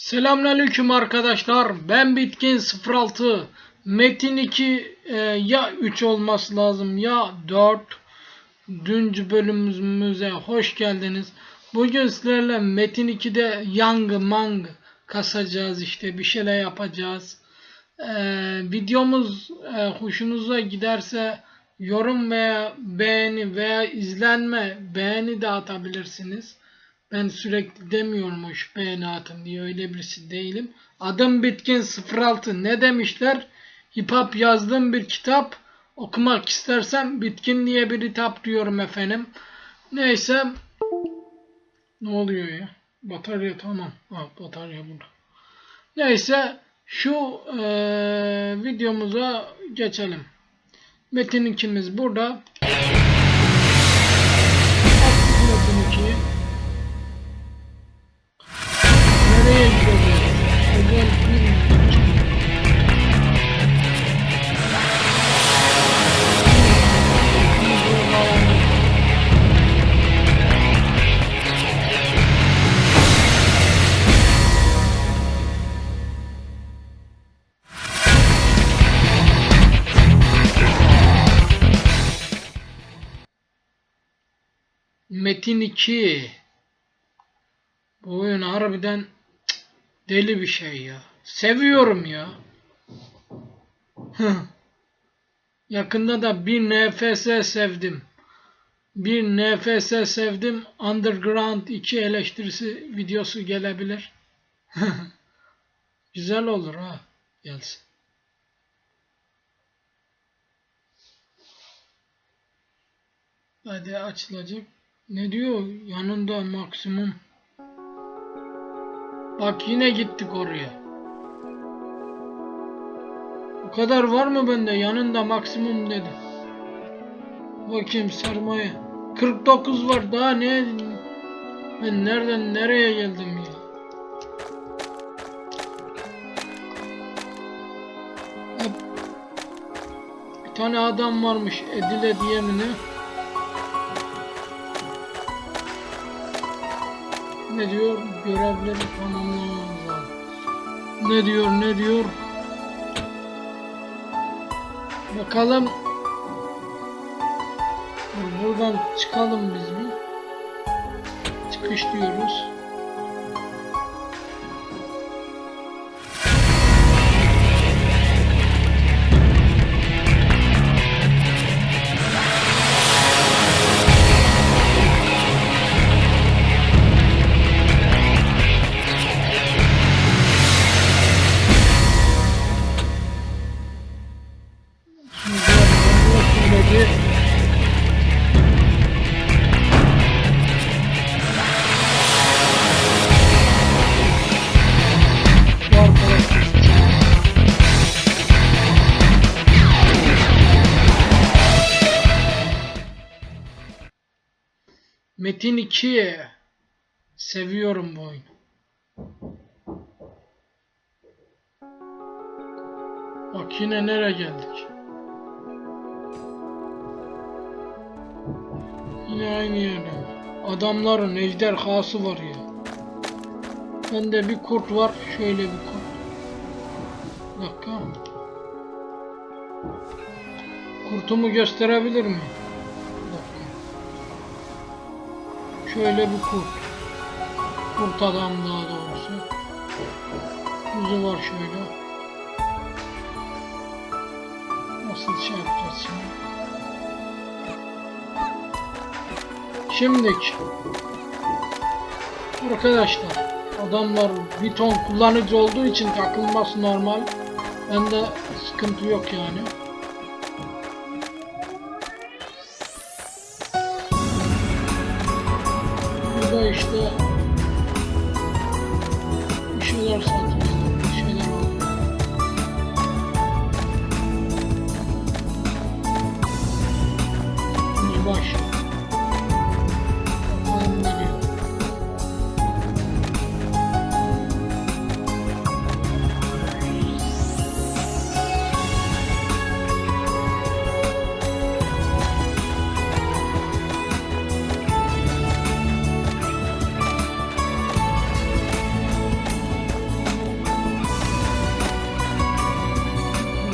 Selamünaleyküm arkadaşlar. Ben Bitkin 06. Metin 2 e, ya 3 olması lazım ya 4. Dünkü bölümümüze hoş geldiniz. Bugün sizlerle Metin 2'de Yang Mang kasacağız işte bir şeyler yapacağız. E, videomuz e, hoşunuza giderse yorum veya beğeni veya izlenme beğeni de atabilirsiniz. Ben sürekli demiyorum o beğeni atın diye öyle birisi değilim. Adım Bitkin 06 ne demişler? Hip hop yazdığım bir kitap okumak istersem Bitkin diye bir kitap diyorum efendim. Neyse ne oluyor ya? Batarya tamam. Ha, batarya burada. Neyse şu eee, videomuza geçelim. Metin ikimiz burada. Metin 2 Bu oyun harbiden deli bir şey ya. Seviyorum ya. Yakında da bir NFS sevdim. Bir NFS sevdim. Underground 2 eleştirisi videosu gelebilir. Güzel olur ha. Gelsin. Hadi açılacak. Ne diyor? Yanında maksimum. Bak yine gittik oraya. O kadar var mı bende? Yanında maksimum dedi. Bakayım sermaye. 49 var daha ne? Ben nereden nereye geldim ya? Bir tane adam varmış Edile diye mi ne? Ne diyor? Görevleri tamamlamamız. Ne diyor? Ne diyor? Bakalım. Buradan çıkalım biz bir. Çıkış diyoruz. Arkadaş Metin 2 seviyorum bu oyunu. Bak yine nereye geldik? Aynı yerde. Adamların ejderhası var ya. Bende bir kurt var. Şöyle bir kurt. Bir dakika. Kurtumu gösterebilir? Bir dakika. Şöyle bir kurt. Kurt adam daha doğrusu. Kuzu var şöyle. Nasıl şey yapacağız şimdi? Şimdiki arkadaşlar adamlar bir ton kullanıcı olduğu için takılması normal. Bende sıkıntı yok yani. Burada işte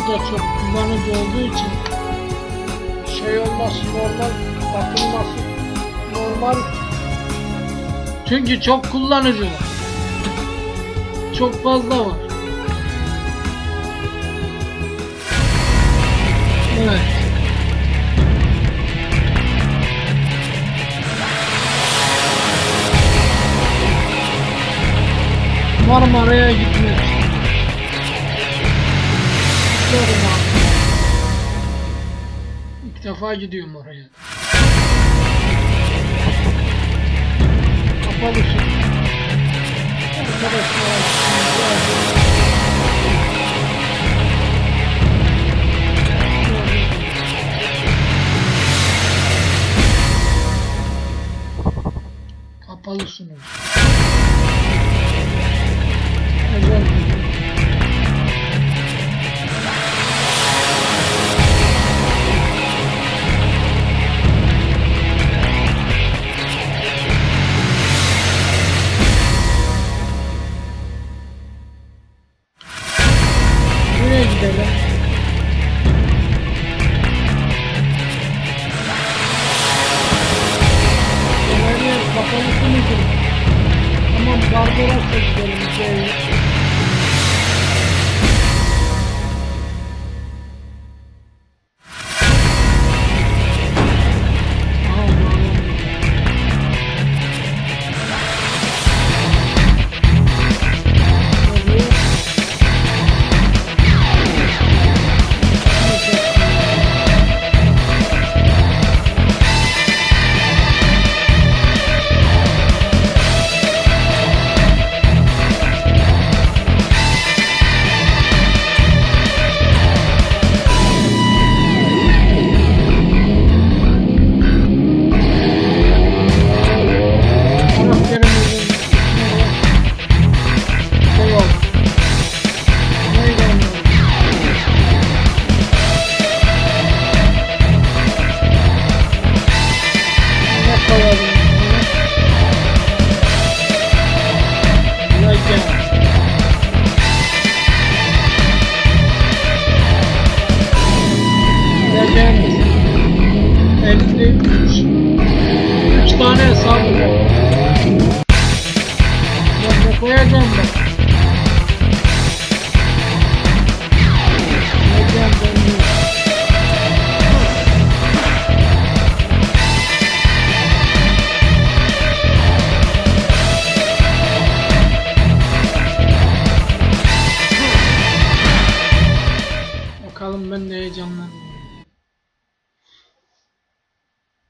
da çok kullanıcı olduğu için şey olması normal, bakılması normal. Çünkü çok kullanıcı var. Çok fazla var. Evet. Marmara'ya gitmek. İlk defa gidiyorum oraya. Kapalı su. Arkadaşlar. Kapalı sunum.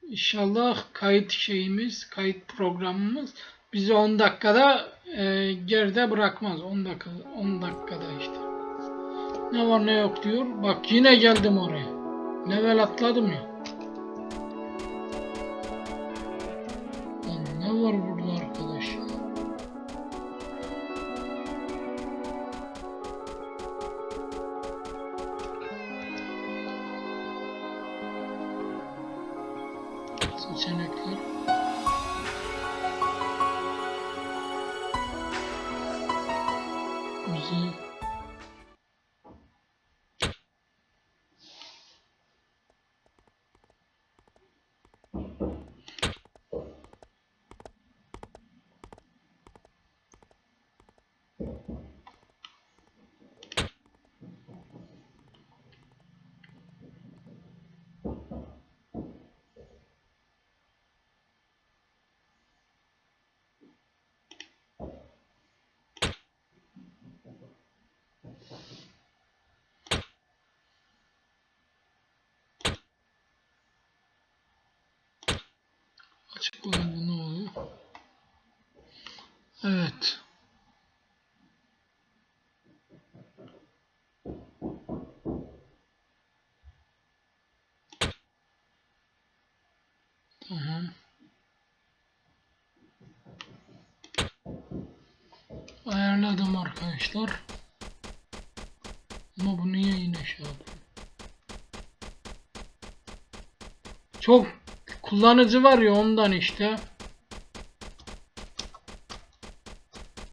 İnşallah kayıt şeyimiz, kayıt programımız bizi 10 dakikada e, geride bırakmaz. 10 dakika 10 dakikada işte. Ne var ne yok diyor. Bak yine geldim oraya. Level atladım ya. Ne var burada Mày! Açık olunca ne oluyor? Evet. Tamam. Ayarladım arkadaşlar. Ama bu niye yine şey yapıyor? Çok kullanıcı var ya ondan işte.